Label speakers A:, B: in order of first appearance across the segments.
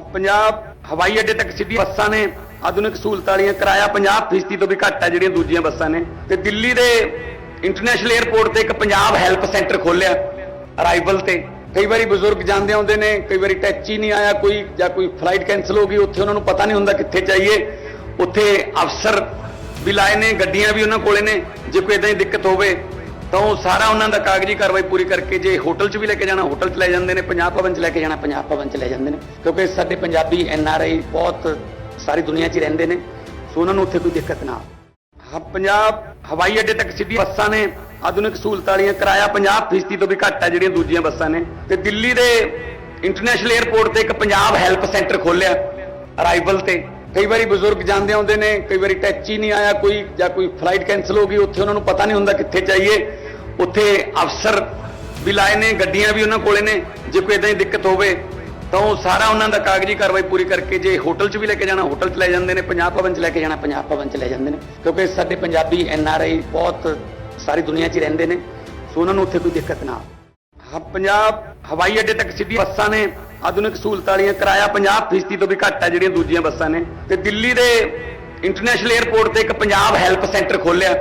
A: ਪੰਜਾਬ ਹਵਾਈ ਅੱਡੇ ਤੱਕ ਸਿੱਧੀ ਬੱਸਾਂ ਨੇ ਆਧੁਨਿਕ ਸਹੂਲਤਾਂ ਵਾਲੀਆਂ ਕਿਰਾਇਆ 50% ਤੋਂ ਵੀ ਘੱਟ ਹੈ ਜਿਹੜੀਆਂ ਦੂਜੀਆਂ ਬੱਸਾਂ ਨੇ। ਤੇ ਦਿੱਲੀ ਦੇ ਇੰਟਰਨੈਸ਼ਨਲ 에ਅਰਪੋਰਟ ਤੇ ਇੱਕ ਪੰਜਾਬ ਹੈਲਪ ਸੈਂਟਰ ਖੋਲਿਆ ਅਰਾਈਵਲ ਤੇ। ਕਈ ਵਾਰੀ ਬਜ਼ੁਰਗ ਜਾਂਦੇ ਆਉਂਦੇ ਨੇ, ਕਈ ਵਾਰੀ ਟੈਚ ਨਹੀਂ ਆਇਆ ਕੋਈ ਜਾਂ ਕੋਈ ਫਲਾਈਟ ਕੈਨਸਲ ਹੋ ਗਈ, ਉੱਥੇ ਉਹਨਾਂ ਨੂੰ ਪਤਾ ਨਹੀਂ ਹੁੰਦਾ ਕਿੱਥੇ ਜਾਈਏ। ਉੱਥੇ ਅਫਸਰ ਵੀ ਲਾਏ ਨੇ, ਗੱਡੀਆਂ ਵੀ ਉਹਨਾਂ ਕੋਲੇ ਨੇ, ਜੇ ਕੋਈ ਇਦਾਂ ਦੀ ਦਿੱਕਤ ਹੋਵੇ ਤਾਂ ਉਹ ਸਾਰਾ ਉਹਨਾਂ ਦਾ ਕਾਗਜ਼ੀ ਕਾਰਵਾਈ ਪੂਰੀ ਕਰਕੇ ਜੇ ਹੋਟਲ 'ਚ ਵੀ ਲੈ ਕੇ ਜਾਣਾ, ਹੋਟਲ 'ਚ ਲੈ ਜਾਂਦੇ ਨੇ, ਪੰਜਾਬ ਭਵਨ 'ਚ ਲੈ ਕੇ ਜਾਣਾ, ਪੰਜਾਬ ਭਵਨ 'ਚ ਲੈ ਜਾਂਦੇ ਨੇ। ਕਿਉਂਕਿ ਸਾਡੇ ਪੰਜਾਬੀ ਐਨ ਆਰ ਆਈ ਬਹੁਤ ਸਾਰੀ ਦੁਨੀਆ 'ਚ ਹੀ ਰਹਿੰਦੇ ਨੇ, ਸੋ ਉਹਨਾਂ ਨੂੰ ਉੱਥੇ ਕੋਈ ਦਿੱਕਤ ਨਾ ਆਵੇ। ਪੰਜਾਬ ਹਵਾਈ ਅੱਡੇ ਤੱਕ ਸਿੱਧੀ ਬੱਸਾਂ ਨੇ, ਆਧੁਨਿਕ ਸਹੂਲਤਾਂ ਵਾਲੀਆਂ ਕਿਰਾਇਆ 50% ਤੋਂ ਵੀ ਘੱਟ ਹੈ ਜਿਹੜੀਆਂ ਦੂਜੀਆਂ ਬੱਸਾਂ ਨੇ। ਤੇ ਦਿੱਲੀ ਦੇ ਇੰਟਰਨੈਸ਼ਨਲ 에ਅਰਪੋਰਟ ਤੇ ਇੱਕ ਪੰਜਾਬ ਹੈਲਪ ਸੈਂਟਰ ਖੋਲਿਆ ਅਰਾਈਵਲ ਤੇ। ਕਈ ਵਾਰੀ ਬਜ਼ੁਰਗ ਜਾਂਦੇ ਆਉਂਦੇ ਨੇ, ਕਈ ਵਾਰੀ ਟੈਚ ਨਹੀਂ ਆਇਆ ਕੋਈ ਜਾਂ ਕੋਈ ਫਲਾਈਟ ਕੈਨਸਲ ਹੋ ਗਈ, ਉੱਥੇ ਉਹਨਾਂ ਨੂੰ ਪਤਾ ਨਹੀਂ ਹੁੰਦਾ ਕਿੱਥੇ ਜਾਈਏ ਉੱਥੇ ਅਫਸਰ ਵੀ ਲਾਏ ਨੇ, ਗੱਡੀਆਂ ਵੀ ਉਹਨਾਂ ਕੋਲੇ ਨੇ, ਜੇ ਕੋਈ ਇਦਾਂ ਦੀ ਦਿੱਕਤ ਹੋਵੇ, ਤਾਂ ਉਹ ਸਾਰਾ ਉਹਨਾਂ ਦਾ ਕਾਗਜ਼ੀ ਕਾਰਵਾਈ ਪੂਰੀ ਕਰਕੇ ਜੇ ਹੋਟਲ 'ਚ ਵੀ ਲੈ ਕੇ ਜਾਣਾ, ਹੋਟਲ 'ਚ ਲੈ ਜਾਂਦੇ ਨੇ ਪੰਜਾਬ ਭਵਨ 'ਚ ਲੈ ਕੇ ਜਾਣਾ ਪੰਜਾਬ ਭਵਨ 'ਚ ਲੈ ਜਾਂਦੇ ਨੇ ਕਿਉਂਕਿ ਸਾਡੇ ਪੰਜਾਬੀ ਐਨ ਆਰ ਆਈ ਬਹੁਤ ਸਾਰੀ ਦੁਨੀਆ 'ਚ ਰਹਿੰਦੇ ਨੇ, ਸੋ ਉਹਨਾਂ ਨੂੰ ਉੱਥੇ ਕੋਈ ਦਿੱਕਤ ਨਾ ਆਵੇ। ਹ- ਪੰਜਾਬ ਹਵਾਈ ਅੱਡੇ ਤੱਕ ਸਿੱਧੀ ਬੱਸਾਂ ਨੇ ਆਧੁਨਿਕ ਸਹੂਲਤਾਂ ਵਾਲੀਆਂ ਕਿਰਾਇਆ 50% ਤੋਂ ਵੀ ਘੱਟ ਹੈ ਜਿਹੜੀਆਂ ਦੂਜੀਆਂ ਬੱਸਾਂ ਨੇ। ਤੇ ਦਿੱਲੀ ਦੇ ਇੰਟਰਨੈਸ਼ਨਲ 에ਅਰਪੋਰਟ ਤੇ ਇੱਕ ਪੰਜਾਬ ਹੈਲਪ ਸੈਂਟਰ ਖੋਲਿਆ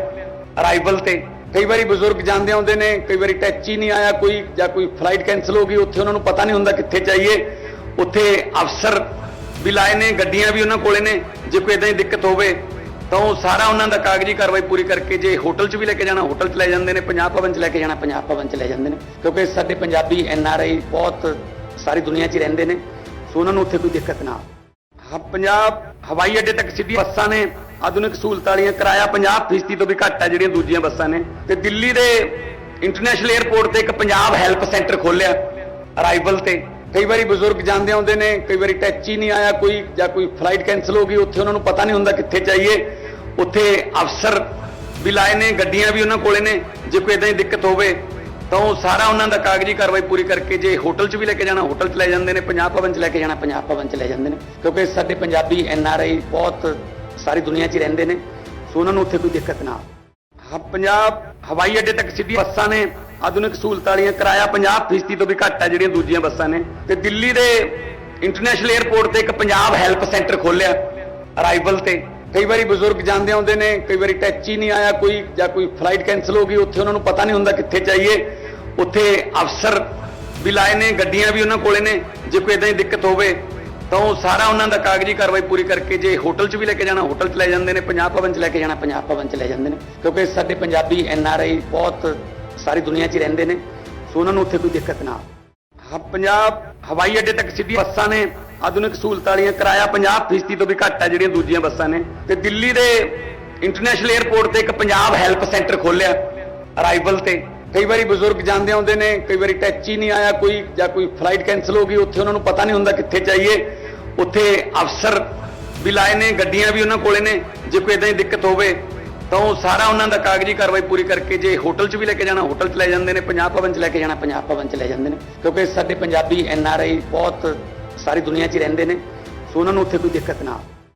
A: ਅਰਾਈਵਲ ਤੇ। ਕਈ ਵਾਰੀ ਬਜ਼ੁਰਗ ਜਾਂਦੇ ਆਉਂਦੇ ਨੇ, ਕਈ ਵਾਰੀ ਟੈਚ ਨਹੀਂ ਆਇਆ ਕੋਈ ਜਾਂ ਕੋਈ ਫਲਾਈਟ ਕੈਨਸਲ ਹੋ ਗਈ, ਉੱਥੇ ਉਹਨਾਂ ਨੂੰ ਪਤਾ ਨਹੀਂ ਹੁੰਦਾ ਕਿੱਥੇ ਜਾਈਏ। ਉੱਥੇ ਅਫਸਰ ਵੀ ਲਾਏ ਨੇ, ਗੱਡੀਆਂ ਵੀ ਉਹਨਾਂ ਕੋਲੇ ਨੇ, ਜੇ ਕੋਈ ਇਦਾਂ ਦੀ ਦਿੱਕਤ ਹੋਵੇ ਤਾਂ ਉਹ ਸਾਰਾ ਉਹਨਾਂ ਦਾ ਕਾਗਜ਼ੀ ਕਾਰਵਾਈ ਪੂਰੀ ਕਰਕੇ ਜੇ ਹੋਟਲ 'ਚ ਵੀ ਲੈ ਕੇ ਜਾਣਾ ਹੋਟਲ 'ਚ ਲੈ ਜਾਂਦੇ ਨੇ ਪੰਜਾਬ ਭਵਨ 'ਚ ਲੈ ਕੇ ਜਾਣਾ ਪੰਜਾਬ ਭਵਨ 'ਚ ਲੈ ਜਾਂਦੇ ਨੇ। ਕਿਉਂਕਿ ਸਾਡੇ ਪੰਜਾਬੀ ਐਨ ਆਰ ਆਈ ਬਹੁਤ ਸਾਰੀ ਦੁਨੀਆ 'ਚ ਰਹਿੰਦੇ ਨੇ, ਸੋ ਉਹਨਾਂ ਨੂੰ ਉੱਥੇ ਕੋਈ ਦਿੱਕਤ ਨਾ ਆਵੇ। ਪੰਜਾਬ ਹਵਾਈ ਅੱਡੇ ਤੱਕ ਸਿੱਧੀ ਬੱਸਾਂ ਨੇ, ਆਧੁਨਿਕ ਸਹੂਲਤਾਂ ਵਾਲੀਆਂ ਕਿਰਾਇਆ 50% ਤੋਂ ਵੀ ਘੱਟ ਹੈ ਜਿਹੜੀਆਂ ਦੂਜੀਆਂ ਬੱਸਾਂ ਨੇ। ਤੇ ਦਿੱਲੀ ਦੇ ਇੰਟਰਨੈਸ਼ਨਲ 에ਅਰਪੋਰਟ ਤੇ ਇੱਕ ਪੰਜਾਬ ਹੈਲਪ ਸੈਂਟਰ ਖੋਲਿਆ ਅਰਾਈਵਲ ਤੇ। ਕਈ ਵਾਰੀ ਬਜ਼ੁਰਗ ਜਾਂਦੇ ਆਉਂਦੇ ਨੇ, ਕਈ ਵਾਰੀ ਟੈਕਸੀ ਨਹੀਂ ਆਇਆ ਕੋਈ ਜਾਂ ਕੋਈ ਫਲਾਈਟ ਕੈਨਸਲ ਹੋ ਗਈ, ਉੱਥੇ ਉਹਨਾਂ ਨੂੰ ਪਤਾ ਨਹੀਂ ਹੁੰਦਾ ਕਿੱਥੇ ਜਾਈਏ। ਉੱਥੇ ਅਫਸਰ ਵੀ ਲਾਏ ਨੇ, ਗੱਡੀਆਂ ਵੀ ਉਹਨਾਂ ਕੋਲੇ ਨੇ, ਜੇ ਕੋਈ ਇਦਾਂ ਦੀ ਦਿੱਕਤ ਹੋਵੇ ਤਾਂ ਉਹ ਸਾਰਾ ਉਹਨਾਂ ਦਾ ਕਾਗਜ਼ੀ ਕਾਰਵਾਈ ਪੂਰੀ ਕਰਕੇ ਜੇ ਹੋਟਲ 'ਚ ਵੀ ਲੈ ਕੇ ਜਾਣਾ, ਹੋਟਲ 'ਚ ਲੈ ਜਾਂਦੇ ਨੇ, ਪੰਜਾਬ ਭਵਨ 'ਚ ਲੈ ਕੇ ਜਾਣਾ, ਪੰਜਾਬ ਭਵਨ 'ਚ ਲੈ ਜਾਂਦੇ ਨੇ। ਕਿਉਂਕਿ ਸਾਡੇ ਪੰਜਾਬੀ ਐਨ ਆਰ ਆਈ ਬਹੁਤ ਸਾਰੀ ਦੁਨੀਆ 'ਚ ਹੀ ਰਹਿੰਦੇ ਨੇ, ਸੋ ਉਹਨਾਂ ਨੂੰ ਉੱਥੇ ਕੋਈ ਦਿੱਕਤ ਨਾ ਆਵੇ। ਹ- ਪੰਜਾਬ ਹਵਾਈ ਅੱਡੇ ਤੱਕ ਸਿੱਧੀ ਬੱਸਾਂ ਨੇ, ਆਧੁਨਿਕ ਸਹੂਲਤਾਂ ਵਾਲੀਆਂ ਕਿਰਾਇਆ 50% ਤੋਂ ਵੀ ਘੱਟ ਹੈ ਜਿਹੜੀਆਂ ਦੂਜੀਆਂ ਬੱਸਾਂ ਨੇ। ਤੇ ਦਿੱਲੀ ਦੇ ਇੰਟਰਨੈਸ਼ਨਲ 에ਅਰਪੋਰਟ ਤੇ ਇੱਕ ਪੰਜਾਬ ਹੈਲਪ ਸੈਂਟਰ ਖੋਲਿਆ ਅਰਾਈਵਲ ਤੇ। ਕਈ ਵਾਰੀ ਬਜ਼ੁਰਗ ਜਾਂਦੇ ਆਉਂਦੇ ਨੇ, ਕਈ ਵਾਰੀ ਟੈਚ ਨਹੀਂ ਆਇਆ ਕੋਈ ਜਾਂ ਕੋਈ ਫਲਾਈਟ ਕੈਨਸਲ ਹੋ ਗਈ, ਉੱਥੇ ਉਹਨਾਂ ਨੂੰ ਪਤਾ ਨਹੀਂ ਹੁੰਦਾ ਕਿੱਥੇ ਜਾਈਏ। ਉੱਥੇ ਅਫਸਰ ਵੀ ਲਾਏ ਨੇ, ਗੱਡੀਆਂ ਵੀ ਉਹਨਾਂ ਕੋਲੇ ਨੇ, ਜੇ ਕੋਈ ਇਦਾਂ ਦੀ ਦਿੱਕਤ ਹੋਵੇ, ਤਾਂ ਉਹ ਸਾਰਾ ਉਹਨਾਂ ਦਾ ਕਾਗਜ਼ੀ ਕਾਰਵਾਈ ਪੂਰੀ ਕਰਕੇ ਜੇ ਹੋਟਲ 'ਚ ਵੀ ਲੈ ਕੇ ਜਾਣਾ, ਹੋਟਲ 'ਚ ਲੈ ਜਾਂਦੇ ਨੇ ਪੰਜਾਬ ਭਵਨ 'ਚ ਲੈ ਕੇ ਜਾਣਾ ਪੰਜਾਬ ਭਵਨ 'ਚ ਲੈ ਜਾਂਦੇ ਨੇ। ਕਿਉਂਕਿ ਸਾਡੇ ਪੰਜਾਬੀ ਐਨ ਆਰ ਆਈ ਬਹੁਤ ਸਾਰੀ ਦੁਨੀਆ 'ਚ ਰਹਿੰਦੇ ਨੇ, ਸੋ ਉਹਨਾਂ ਨੂੰ ਉੱਥੇ ਕੋਈ ਦਿੱਕਤ ਨਾ ਆਵੇ। ਪੰਜਾਬ ਹਵਾਈ ਅੱਡੇ ਤੱਕ ਸਿੱਧੀ ਬੱਸਾਂ ਨੇ, ਆਧੁਨਿਕ ਸਹੂਲਤਾਂ ਵਾਲੀਆਂ ਕਿਰਾਇਆ 50% ਤੋਂ ਵੀ ਘੱਟ ਹੈ ਜਿਹੜੀਆਂ ਦੂਜੀਆਂ ਬੱਸਾਂ ਨੇ। ਤੇ ਦਿੱਲੀ ਦੇ ਇੰਟਰਨੈਸ਼ਨਲ 에ਅਰਪੋਰਟ ਤੇ ਇੱਕ ਪੰਜਾਬ ਹੈਲਪ ਸੈਂਟਰ ਖੋਲਿਆ ਅਰਾਈਵਲ ਤੇ। ਕਈ ਵਾਰੀ ਬਜ਼ੁਰਗ ਜਾਂਦੇ ਆਉਂਦੇ ਨੇ, ਕਈ ਵਾਰੀ ਟੈਚ ਨਹੀਂ ਆਇਆ ਕੋਈ ਜਾਂ ਕੋਈ ਫਲਾਈਟ ਕੈਨਸਲ ਹੋ ਗਈ, ਉੱਥੇ ਉਹਨਾਂ ਨੂੰ ਪਤਾ ਨਹੀਂ ਹੁੰਦਾ ਕਿੱਥੇ ਜਾਈਏ ਉੱਥੇ ਅਫਸਰ ਵੀ ਲਾਏ ਨੇ, ਗੱਡੀਆਂ ਵੀ ਉਹਨਾਂ ਕੋਲੇ ਨੇ, ਜੇ ਕੋਈ ਇਦਾਂ ਦੀ ਦਿੱਕਤ ਹੋਵੇ, ਤਾਂ ਉਹ ਸਾਰਾ ਉਹਨਾਂ ਦਾ ਕਾਗਜ਼ੀ ਕਾਰਵਾਈ ਪੂਰੀ ਕਰਕੇ ਜੇ ਹੋਟਲ 'ਚ ਵੀ ਲੈ ਕੇ ਜਾਣਾ, ਹੋਟਲ 'ਚ ਲੈ ਜਾਂਦੇ ਨੇ ਪੰਜਾਬ ਭਵਨ 'ਚ ਲੈ ਕੇ ਜਾਣਾ ਪੰਜਾਬ ਭਵਨ 'ਚ ਲੈ ਜਾਂਦੇ ਨੇ ਕਿਉਂਕਿ ਸਾਡੇ ਪੰਜਾਬੀ ਐਨ ਆਰ ਆਈ ਬਹੁਤ ਸਾਰੀ ਦੁਨੀਆ 'ਚ ਹੀ ਰਹਿੰਦੇ ਨੇ, ਸੋ ਉਹਨਾਂ ਨੂੰ ਉੱਥੇ ਕੋਈ ਦਿੱਕਤ ਨਾ ਆਵੇ।